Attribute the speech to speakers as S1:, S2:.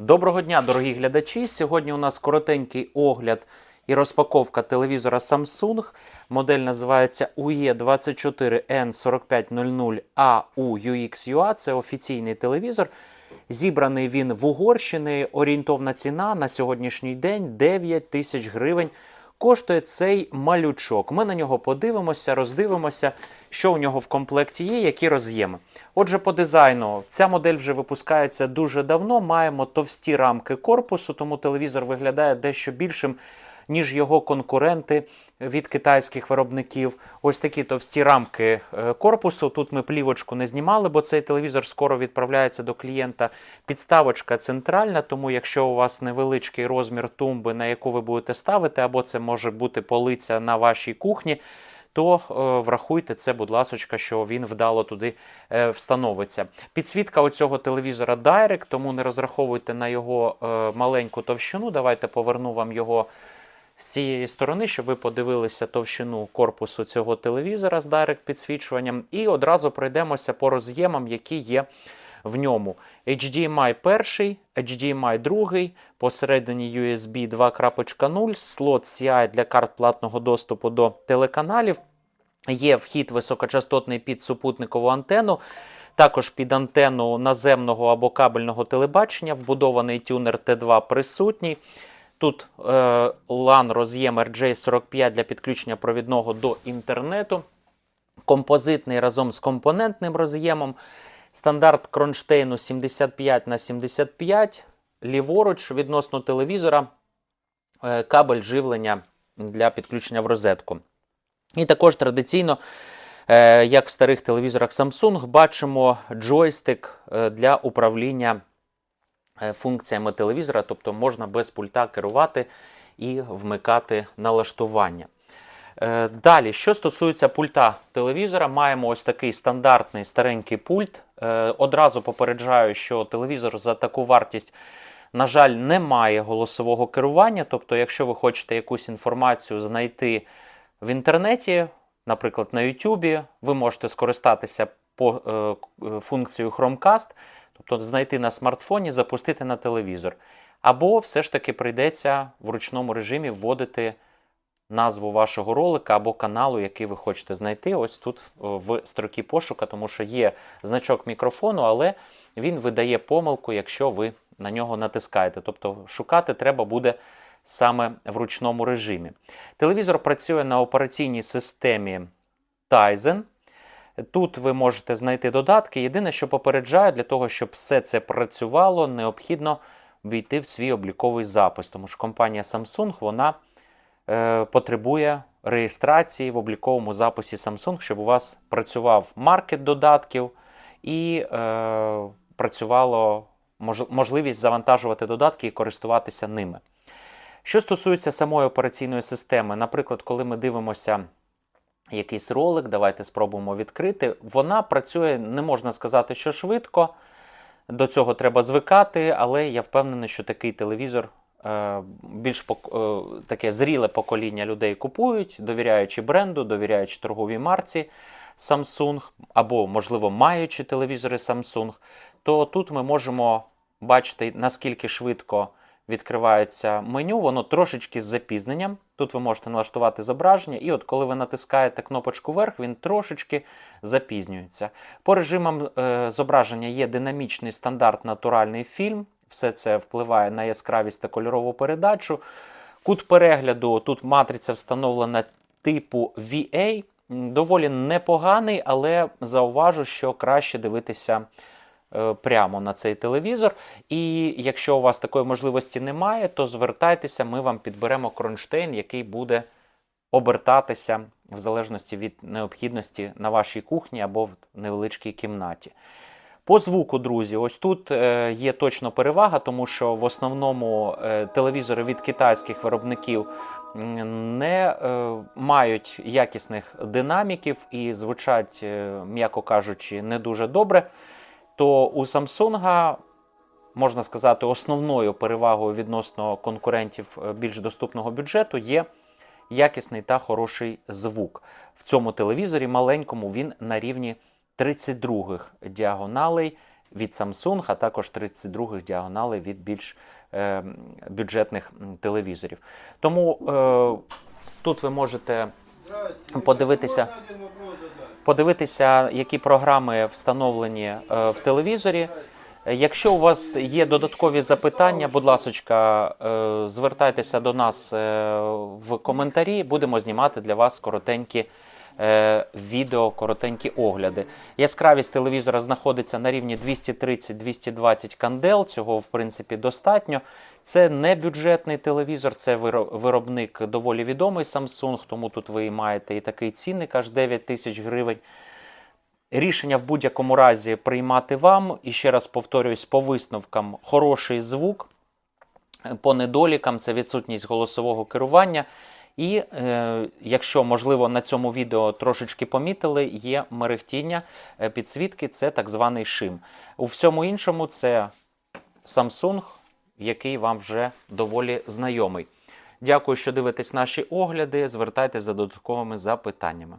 S1: Доброго дня, дорогі глядачі. Сьогодні у нас коротенький огляд і розпаковка телевізора Samsung. Модель називається E UE24N4500AU UXUA. Це офіційний телевізор. Зібраний він в Угорщині. Орієнтовна ціна на сьогоднішній день 9 тисяч гривень. Коштує цей малючок. Ми на нього подивимося, роздивимося, що у нього в комплекті є, які роз'єми. Отже, по дизайну ця модель вже випускається дуже давно. Маємо товсті рамки корпусу, тому телевізор виглядає дещо більшим, ніж його конкуренти від китайських виробників. Ось такі товсті рамки е, корпусу. Тут ми плівочку не знімали, бо цей телевізор скоро відправляється до клієнта. Підставочка центральна, тому якщо у вас невеличкий розмір тумби, на яку ви будете ставити, або це може бути полиця на вашій кухні. То е, врахуйте це, будь ласка, що він вдало туди е, встановиться. Підсвітка оцього телевізора Direct, тому не розраховуйте на його е, маленьку товщину. Давайте поверну вам його з цієї сторони, щоб ви подивилися товщину корпусу цього телевізора з Direct підсвічуванням. І одразу пройдемося по роз'ємам, які є в ньому. HDMI 1, HDMI 2, посередині USB 2.0, слот CI для карт платного доступу до телеканалів. Є вхід високочастотний під супутникову антенну. Також під антенну наземного або кабельного телебачення вбудований тюнер Т2 присутній. Тут е, LAN роз'єм RJ45 для підключення провідного до інтернету. Композитний разом з компонентним роз'ємом. Стандарт кронштейну 75 на 75. Ліворуч відносно телевізора е, кабель живлення для підключення в розетку. І також традиційно, е, як в старих телевізорах Samsung, бачимо джойстик е, для управління функціями телевізора, тобто можна без пульта керувати і вмикати налаштування. Е, Далі, що стосується пульта телевізора, маємо ось такий стандартний старенький пульт. Е, Одразу попереджаю, що телевізор за таку вартість, на жаль, не має голосового керування. Тобто, якщо ви хочете якусь інформацію знайти в інтернеті, наприклад, на YouTube, ви можете скористатися по е, е, функцією Chromecast, тобто знайти на смартфоні, запустити на телевізор. Або все ж таки прийдеться в ручному режимі вводити назву вашого ролика або каналу, який ви хочете знайти. Ось тут в строкі пошука, тому що є значок мікрофону, але він видає помилку, якщо ви на нього натискаєте. Тобто шукати треба буде саме в ручному режимі. Телевізор працює на операційній системі Tizen. Тут ви можете знайти додатки. Єдине, що попереджаю, для того, щоб все це працювало, необхідно війти в свій обліковий запис, тому що компанія Samsung вона е, потребує реєстрації в обліковому записі Samsung, щоб у вас працював маркет додатків і е, працювало мож, можливість завантажувати додатки і користуватися ними. Що стосується самої операційної системи, наприклад, коли ми дивимося якийсь ролик, давайте спробуємо відкрити, вона працює, не можна сказати, що швидко. До цього треба звикати, але я впевнений, що такий телевізор е, більш е, таке зріле покоління людей купують, довіряючи бренду, довіряючи торговій марці Samsung, або, можливо, маючи телевізори Samsung, то тут ми можемо бачити, наскільки швидко відкривається меню, воно трошечки з запізненням. Тут ви можете налаштувати зображення, і от коли ви натискаєте кнопочку вверх, він трошечки запізнюється. По режимам е, зображення є динамічний стандарт натуральний фільм. Все це впливає на яскравість та кольорову передачу. Кут перегляду тут матриця встановлена типу VA. Доволі непоганий, але зауважу, що краще дивитися прямо на цей телевізор. І якщо у вас такої можливості немає, то звертайтеся, ми вам підберемо кронштейн, який буде обертатися в залежності від необхідності на вашій кухні або в невеличкій кімнаті. По звуку, друзі, ось тут е, є точно перевага, тому що в основному е, телевізори від китайських виробників не е, мають якісних динаміків і звучать, е, м'яко кажучи, не дуже добре. То у Samsung, можна сказати, основною перевагою відносно конкурентів е, більш доступного бюджету є якісний та хороший звук. В цьому телевізорі маленькому він на рівні 32 діагоналей від Samsung, а також 32 діагонали від більш е, бюджетних телевізорів. Тому е, тут ви можете подивитися. Подивитися, які програми встановлені е, в телевізорі. Якщо у вас є додаткові запитання, будь ласка, е, звертайтеся до нас е, в коментарі. Будемо знімати для вас коротенькі е, відео, коротенькі огляди. Яскравість телевізора знаходиться на рівні 230-220 кандел. Цього в принципі достатньо. Це не бюджетний телевізор, це виробник доволі відомий Samsung, тому тут ви маєте і такий цінник аж 9 тисяч гривень. Рішення в будь-якому разі приймати вам. І ще раз повторююсь, по висновкам хороший звук, е, по недолікам це відсутність голосового керування. І е, якщо, можливо, на цьому відео трошечки помітили, є мерехтіння е, підсвітки, це так званий шим. У всьому іншому це Samsung, який вам вже доволі знайомий. Дякую, що дивитесь наші огляди. Звертайтеся за додатковими запитаннями.